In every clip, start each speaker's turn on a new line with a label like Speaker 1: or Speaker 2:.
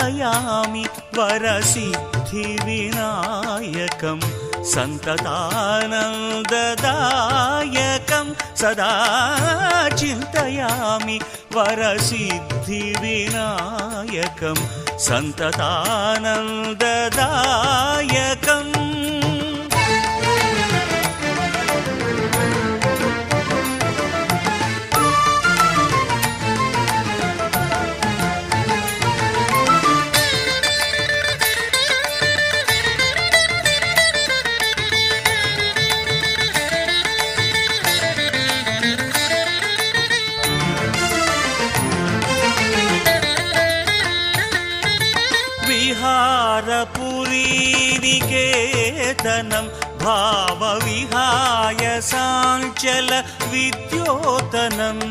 Speaker 1: चिन्तयामि वरसिद्धिविनायकं सन्ततानन्ददायकं सदा चिन्तयामि वरसिद्धिविनायकं सन्ततानन्ददायकम् विहारपुरीनिकेतनं भावविहाय साञ्चल विद्योतनम्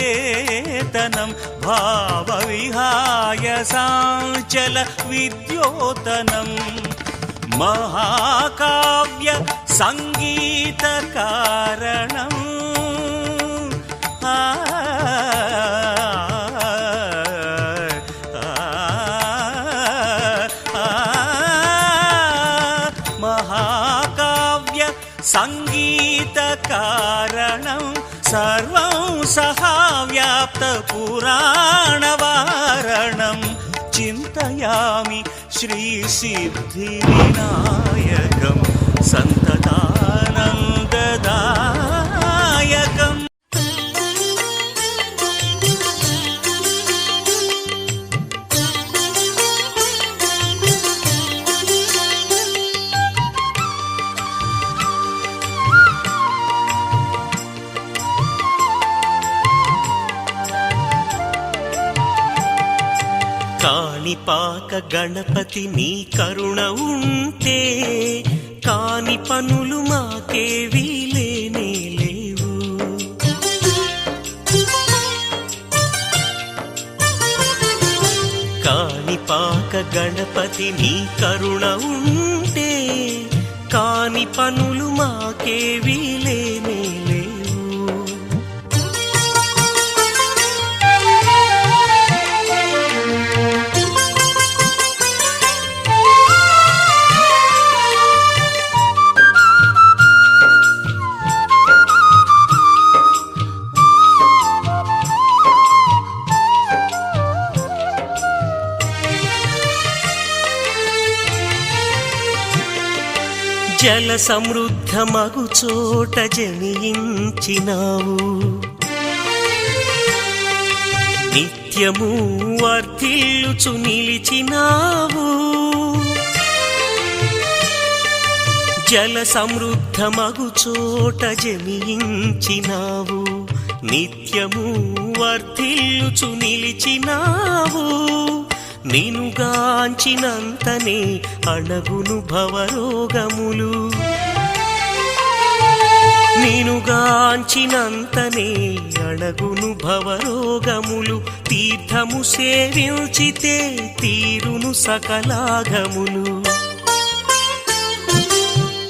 Speaker 1: विहारपुरीनिकेतनं भावविहाय साञ्चल विद्योतनम् सर्वं सहाव्याप्तपुराणवारणं चिन्तयामि श्रीसिद्धिविनायकं सन्ततानन्ददायकम् కాణిపాక గణపతి నీ కరుణ ఉంటే కాని పనులు మాకేవీ లేనే లేవు. కాణిపాక గణపతి నీ కరుణ ఉంటే కాని పనులు మాకేవీ లేనే లేవు జల సమృద్ధ మగు చోట జనించినావు. నిత్యము వర్ధిల్లుచు నిలిచినావు. జల సమృద్ధ మగు చోట జనించినావు. నిత్యము వర్ధిల్లుచు నిలిచినావు. నేనుగాంచినంతనే అణగును భవరోగములు. నేనుగాంచినంతనే అణగును భవరోగములు. తీర్థము సేవించితే తీరును సకలాగములు.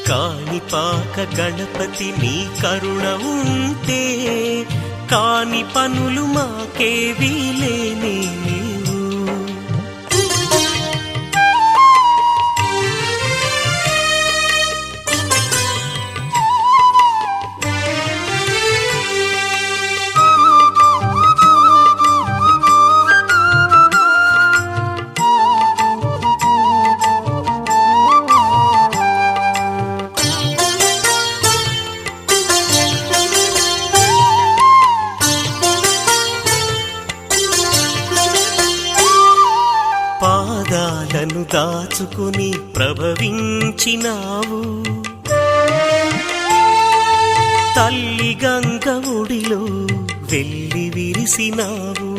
Speaker 1: కాణిపాక గణపతి నీ కరుణ ఉంటే కాని పనులు మాకేవీ లేనే
Speaker 2: దాచుకుని ప్రభవించినావు. తల్లి గంగ ఒడిలో వెళ్ళి విరిసినావు.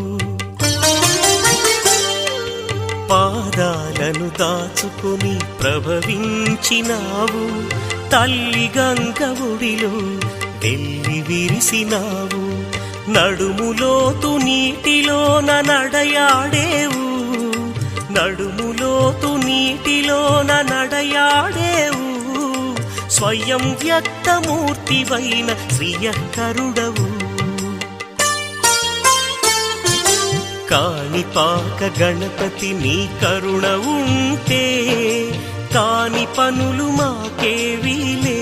Speaker 2: పాదాలను దాచుకుని ప్రభవించినావు. తల్లి గంగ ఒడిలో వెళ్ళి విరిసినావు. నడుములోతు నీటిలోన నడయాడేవు. నడుములోతు నీటిలోన నడయాడేవు. స్వయం వ్యక్తమూర్తివైన శ్రీయకరుడవు కాణిపాక గణపతి నీ కరుణ ఉంటే కాని పనులు మాకే వీలే.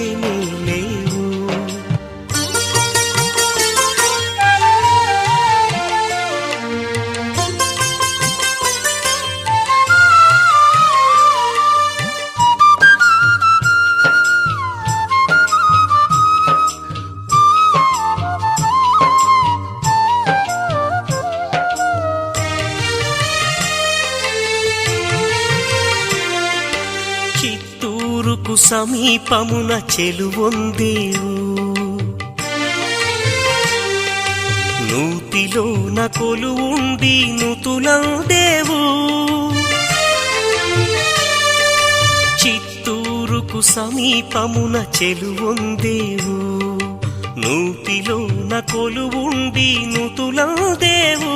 Speaker 2: ఊరుకు సమీపమున చెలువొందేవు. నూతిలోన కొలువుండి నుతులందేవు. చిత్తూరుకు సమీపమున చెలువొందేవు. నూతిలోన కొలువుండి నుతులందేవు.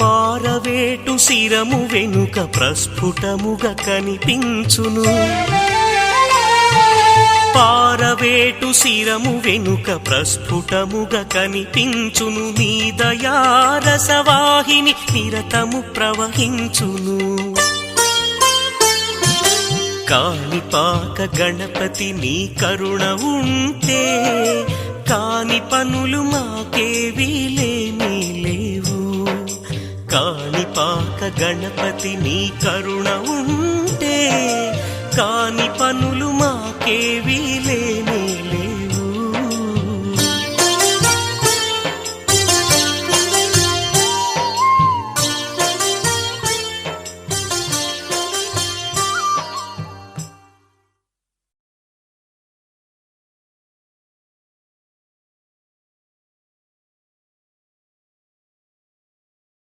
Speaker 2: పారవేటు శిరము వెనుక ప్రస్ఫుటముగా కనిపించును. పారవేటు శిరము వెనుక ప్రస్ఫుటముగా కనిపించును. నీ దయారసవాహిని నిరతము ప్రవహించును. కాణిపాక గణపతి నీ కరుణ ఉంటే కాని పనులు మాకేవీ లేని లేవు. కాణిపాక గణపతి నీ కరుణ ఉంటే కాని పనులు మాకేవీ లేనే.